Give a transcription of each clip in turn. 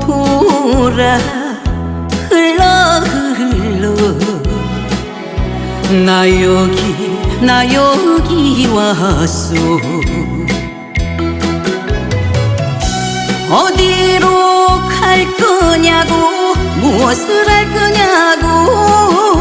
돌아 흘러 흘러. 나 여기 나 여기 왔어 어디로 갈 거냐고 무엇을 할 거냐고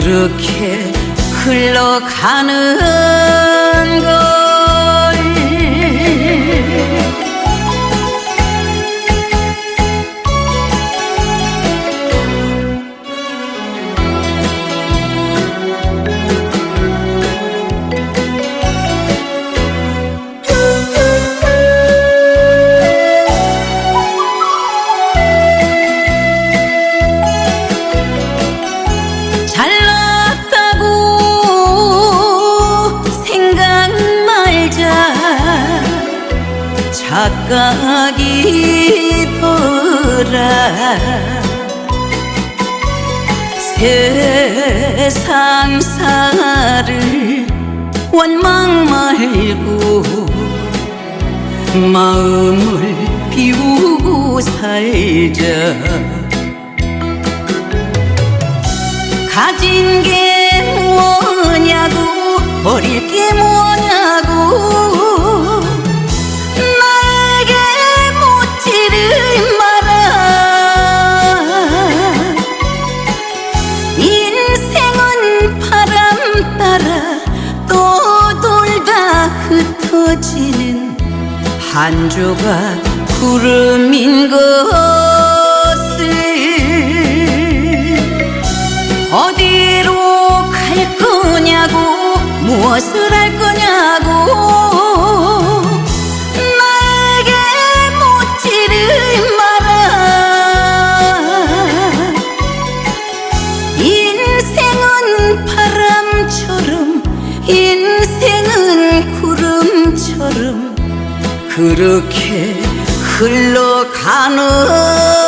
그렇게 흘러가는 착각이 더라. 세상사를 원망 말고 마음을 비우고 살자. 가진 게 뭐냐고 한 조각 구름인 것을 어디로 갈 거냐고 무엇을 할 거냐고 그렇게 흘러가는